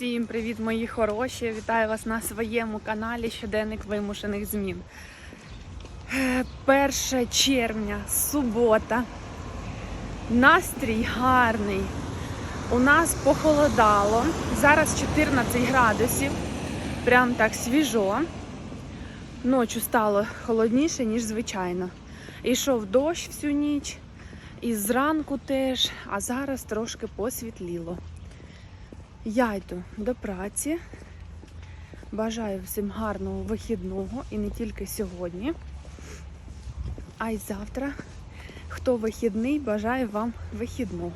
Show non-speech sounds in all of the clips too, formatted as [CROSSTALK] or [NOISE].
Всім привіт, мої хороші! Вітаю вас на своєму каналі Щоденник вимушених змін. Е, 1 червня, субота. Настрій гарний. У нас похолодало. Зараз 14 градусів. Прям так свіжо. Ночі стало холодніше, ніж звичайно. Ішов дощ всю ніч, і зранку теж, а зараз трошки посвітліло. Я йду до праці. Бажаю всім гарного вихідного і не тільки сьогодні, а й завтра. Хто вихідний, бажаю вам вихідного.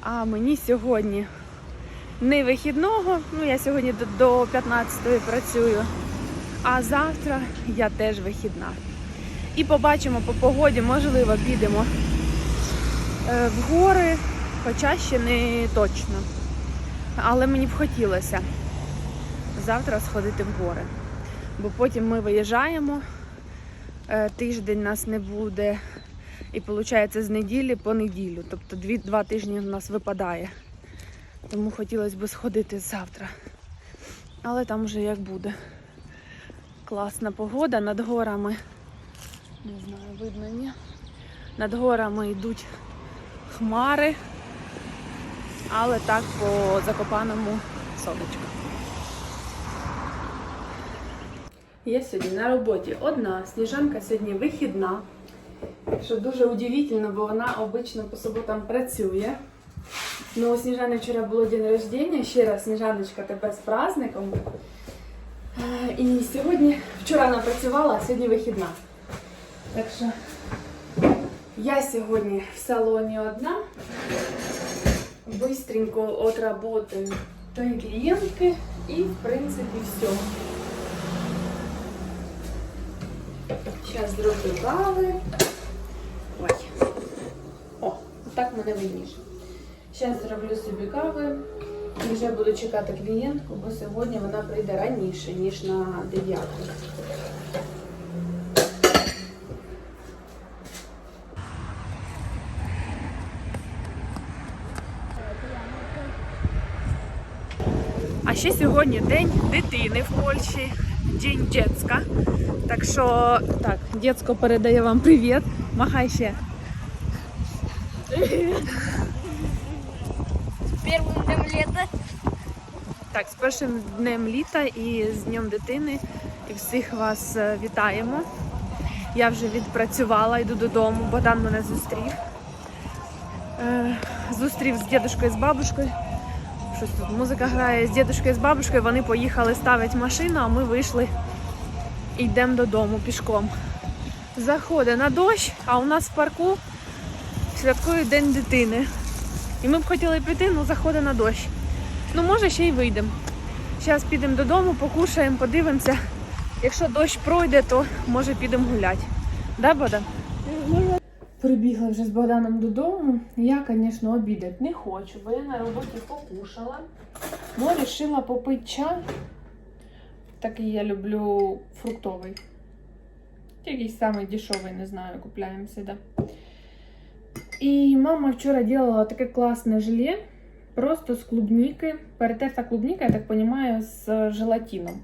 А мені сьогодні не вихідного, ну я сьогодні до- до 15-ї працюю, а завтра я теж вихідна. І побачимо по погоді, можливо, підемо е, в гори, хоча ще не точно. Але мені б хотілося завтра сходити в гори. Бо потім ми виїжджаємо, е, тиждень нас не буде. І виходить з неділі по неділю. Тобто дві, два тижні у нас випадає. Тому хотілося б сходити завтра. Але там вже як буде. Класна погода над горами. Не знаю, видно ні. Над горами йдуть хмари, але так по закопаному сонечку. Я сьогодні на роботі одна, сніжанка сьогодні вихідна. Що дуже удивительно, бо вона обично по суботам працює. Ну, у Сніжани вчора було день рождення. Ще раз, Сніжаночка, тебе з праздником. Е, І сьогодні, вчора вона працювала, а сьогодні вихідна. Так що я сьогодні в салоні одна. Быстренько отработаю той клієнтки і, в принципі, все. Зараз зроблю кави. Ой. О, так мене видніше. Зараз зроблю собі кави і вже буду чекати клієнтку, бо сьогодні вона прийде раніше, ніж на 9. Ще сьогодні день дитини в Польщі, день дітська. Так що, так, дітсько передає вам привіт. Махай ще. Первым днем лета. Так, з першим днем літа і з Днем дитини. І всіх вас е, вітаємо. Я вже відпрацювала, йду додому. Богдан мене зустрів. Е, зустрів з дідушкою з бабушкою. Щось тут музика грає. З дідушкою з бабушкою вони поїхали ставити машину, а ми вийшли і йдемо додому пішком. Заходить на дощ, а у нас в парку святкують День дитини. І ми б хотіли піти, але заходить на дощ. Ну, може, ще й вийдемо. Зараз підемо додому, покушаємо, подивимося. Якщо дощ пройде, то може підемо гуляти. Да, Богдан? Прибігла вже з Богданом додому. Я, звісно, обідати не хочу, бо я на роботі покушала. Ну, вирішила попити чай. Такий я люблю фруктовий. Якийсь самий дешевий, не знаю, купляємо завжди. І мама вчора робила таке класне желе. Просто з клубніки. Перетерта клубніка, я так розумію, з желатином.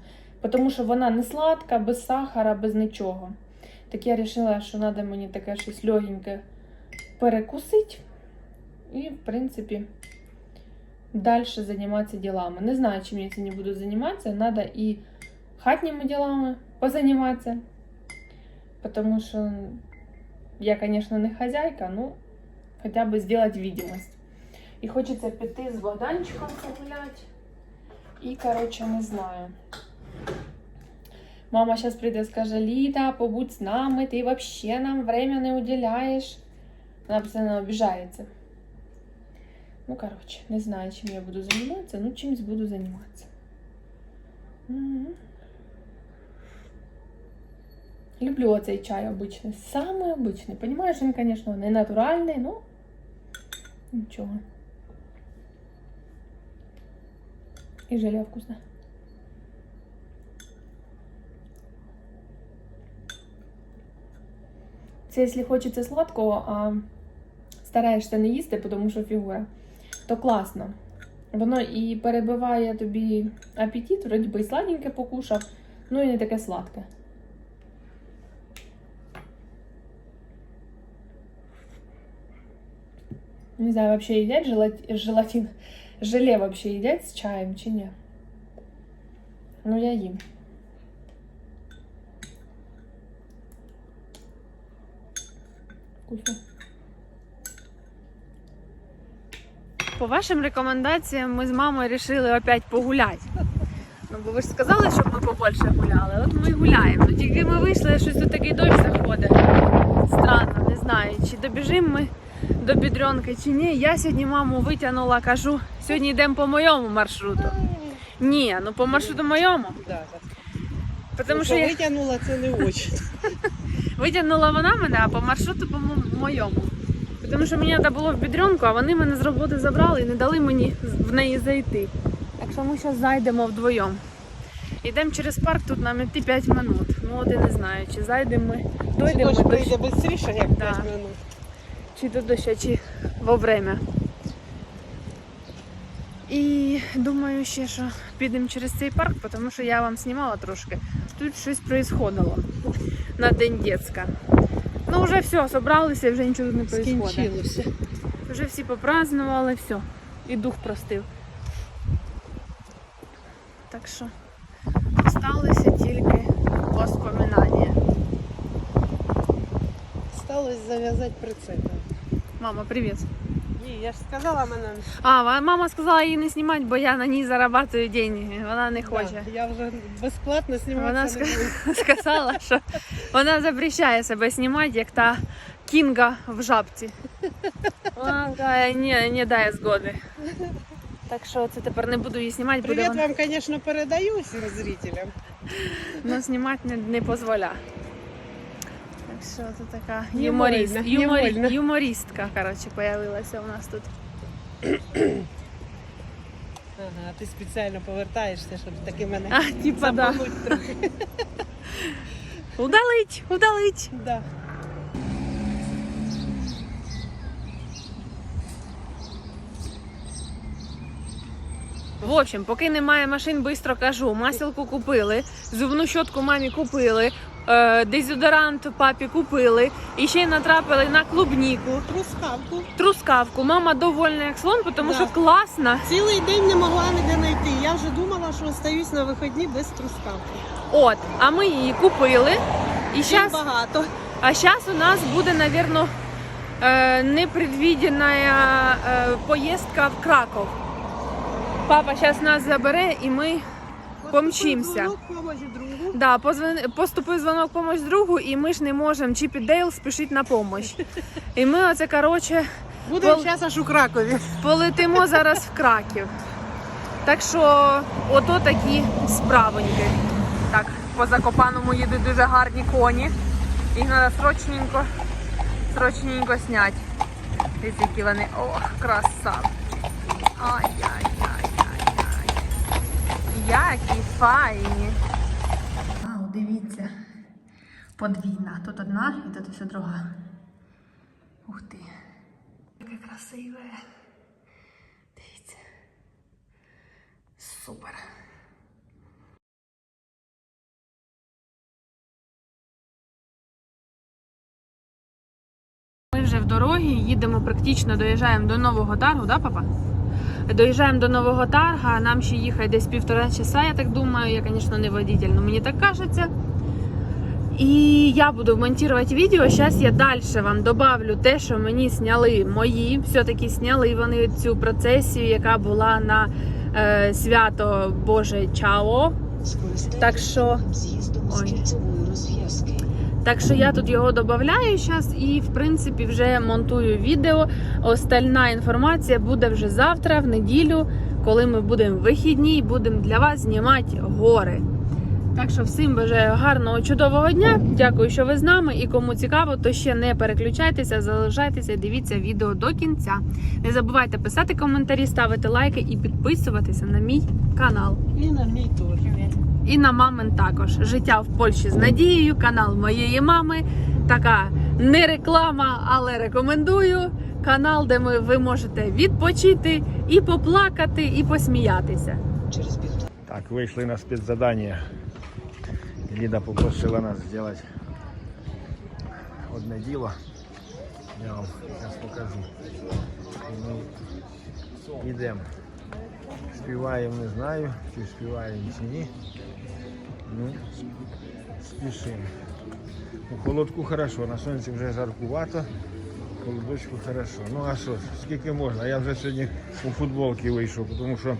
Тому що вона не сладка, без сахара, без нічого. Так я вирішила, що треба мені таке щось легеньке перекусити. І, в принципі, далі займатися ділами. Не знаю, чим я сьогодні буду займатися. Треба і хатніми ділами позайматися. Тому що я, звісно, не хазяйка, ну хоча б зробити видимость. І хочеться піти з Богданчиком погуляти. І, коротше, не знаю. Мама зараз прийде і скаже, Ліда, побудь з нами, ти взагалі нам время не уділяєш. Вона постійно обіжається. Ну, коротше, не знаю, чим я буду займатися, ну чимось буду займатися. Мгм. Люблю оцей чай обичний. Самий обичний. Понимаєш, він, звісно, не натуральний, ну нічого. І желе вкусне. Це якщо хочеться сладкого, а стараєшся не їсти, тому що фігура, то класно. Воно і перебиває тобі апетит, вроді би і сладеньке покушав, ну і не таке сладке. Не знаю, вообще едят желати... желатин, желе вообще едят с чаем, чи ні? Ну, я їм. Вкусно. По вашим рекомендаціям ми з мамою вирішили опять погуляти. Ну, бо ви ж сказали, щоб ми побольше гуляли. От ми і гуляємо. Ну, тільки ми вийшли, щось тут такий дощ заходить. Странно, не знаю, чи добіжимо ми до бідренки, чи ні. Я сьогодні маму витягнула, кажу, сьогодні йдемо по моєму маршруту. Ні, ну по маршруту моєму. Да. Тому що я витягнула це не очень. [LAUGHS] витягнула вона мене, а по маршруту по мо- моєму. Тому що мені треба було в бідрюнку, а вони мене з роботи забрали і не дали мені в неї зайти. Так що ми зараз зайдемо вдвоєм. Йдемо через парк, тут нам йти 5 минут. Ну от і не знаю, чи зайдемо ми, дойдемо до, прийде швидше, як Да. 5 минут. чи до доща, чи во время. І думаю ще, що підемо через цей парк, тому що я вам знімала трошки. Тут щось происходило на День дітська. Ну вже все, собралися, вже нічого не. Скінчилося. Вже всі попразднували, все. І дух простив. Так що залишилися тільки воспоминання. Сталося зав'язати прицепи. Мама, привіт. Ні, я ж сказала мене. А, ва- мама сказала її не знімати, бо я на ній зарабатую деньги. Вона не хоче. Да, я вже безплатно Вона зніматися не буду. [LAUGHS] сказала, що вона запрещає себе знімати, як та кінга в жабці. Вона каже, не, не дає згоди. Так що це тепер не буду її знімати, буде Привіт вона, вам, звісно, передаю всім зрителям. але знімати не, не дозволя. Так що це така юморіст, юморі- вольно. юмористка, коротше, появилася у нас тут. Ага, ти спеціально повертаєшся, щоб таки мене А, типа, да. трохи. Удалить, удалить. Да. В общем, поки немає машин, швидко кажу. Масілку купили, зубну щотку мамі купили, дезодорант папі купили. І ще й натрапили на клубніку, Трускавку. трускавку. Мама довольна як слон, тому Да. що класна. Цілий день не могла ніде знайти. Я вже думала, що остаюсь на вихідні без трускавки. От, а ми її купили. І щас, багато. а зараз у нас буде, мабуть, е, непредвиденна е, поїздка в Краков. Папа зараз нас забере і ми помчимся. Дзвонок, помощь другу. Да, поступив дзвонок помощь другу, і ми ж не можемо Чіп і Дейл спішити на помощь. І ми оце, коротше, Будемо Пол- зараз аж у Кракові. полетимо зараз в Краків. Так що, ото такі справоньки. Так, по Закопаному їдуть дуже гарні коні. Їх треба срочненько, срочненько зняти. Дивіться, які вони. Ох, краса. Ай-яй-яй-яй-яй. Які файні. Вау, дивіться. Подвійна. Тут одна і тут ось друга. Ух ти. Яке красиве. Дивіться. Супер. Ми вже в дорогі, їдемо практично, доїжджаємо до Нового Таргу, да, папа? Доїжджаємо до Нового Тарга, нам ще їхати десь півтора часа, я так думаю. Я, звісно, не водитель, але мені так кажеться. І я буду монтувати відео. Зараз я далі вам добавлю те, що мені зняли мої. Все-таки зняли вони цю процесію, яка була на е, свято Боже Чао. Так що. Ой. Так що я тут його додаю зараз і, в принципі, вже монтую відео. Остальна інформація буде вже завтра, в неділю, коли ми будемо вихідні і будемо для вас знімати гори. Так що всім бажаю гарного, чудового дня. Дякую, що ви з нами. І кому цікаво, то ще не переключайтеся, залишайтеся, дивіться відео до кінця. Не забувайте писати коментарі, ставити лайки і підписуватися на мій канал. І на мій теж. І на мамин також. Життя в Польщі з надією, канал моєї мами. Така не реклама, але рекомендую. канал, де ми, ви можете відпочити і поплакати, і посміятися. Через Так, вийшли на спецзадання. Ліда попросила нас зробити одне діло. Я вам зараз покажу. Ми йдемо. Співаємо, не знаю, чи співаємо чи ні. Ну, спішимо. У холодку хорошо, на сонці вже жаркувато, в холодочку хорошо. Ну а що, скільки можна? Я вже сьогодні у футболці вийшов, тому що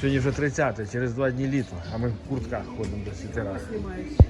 Сьогодні вже 30, через два дні літо, а ми в куртках ходимо до сітера. jest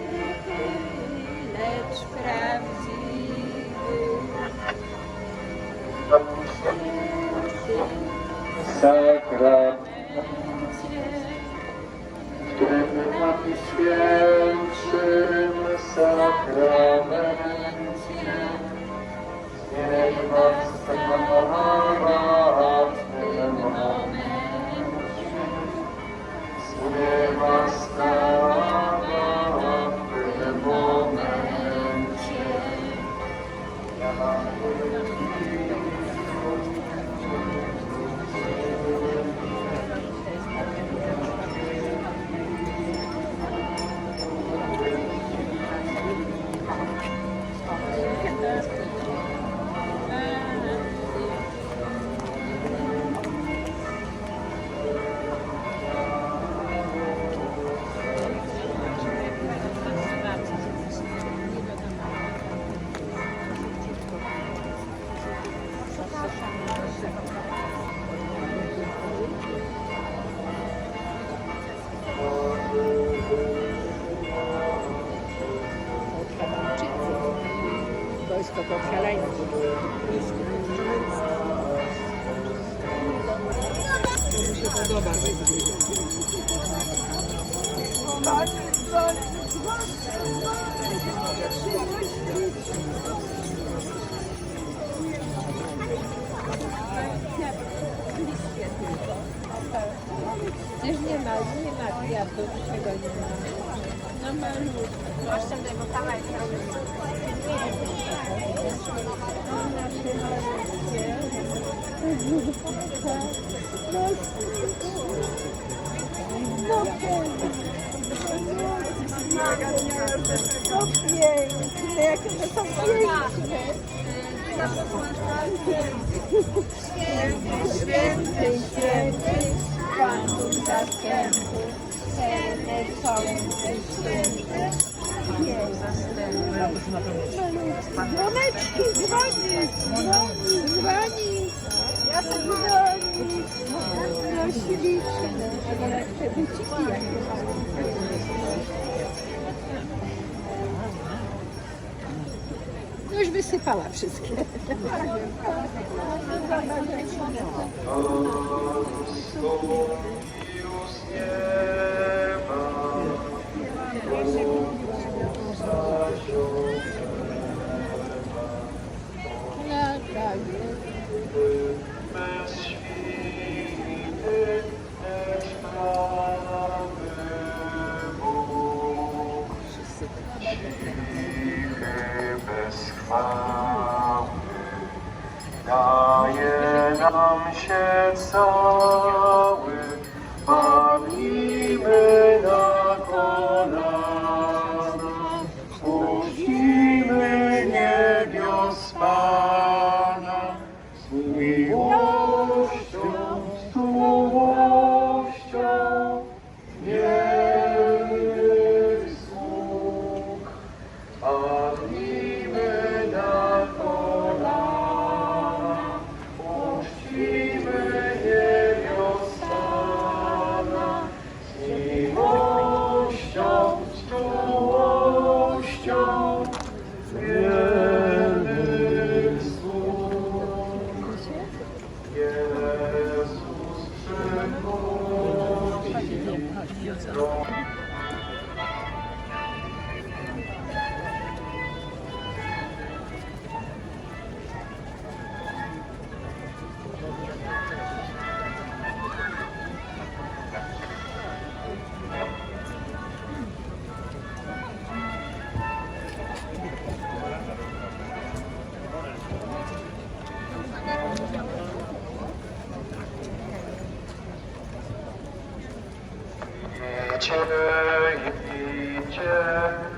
sakra, w którym napisz święty. Wojsko Podsialeńskie. Mi się podoba. Też nie ma, nie ma kwiatów, niczego nie ma. No ma, malutko. Zwłaszcza tego kawałek to piękne, jakie to są piękne. Święty, święty, święty, Pan Bóg zastępów, Święty, święty, święty. Dzwoneczki, dzwoni, dzwoni, dzwoni. Ja sobie dzwoni. Jakie No już wysypała wszystkie. No Daje nam się cały, içe içe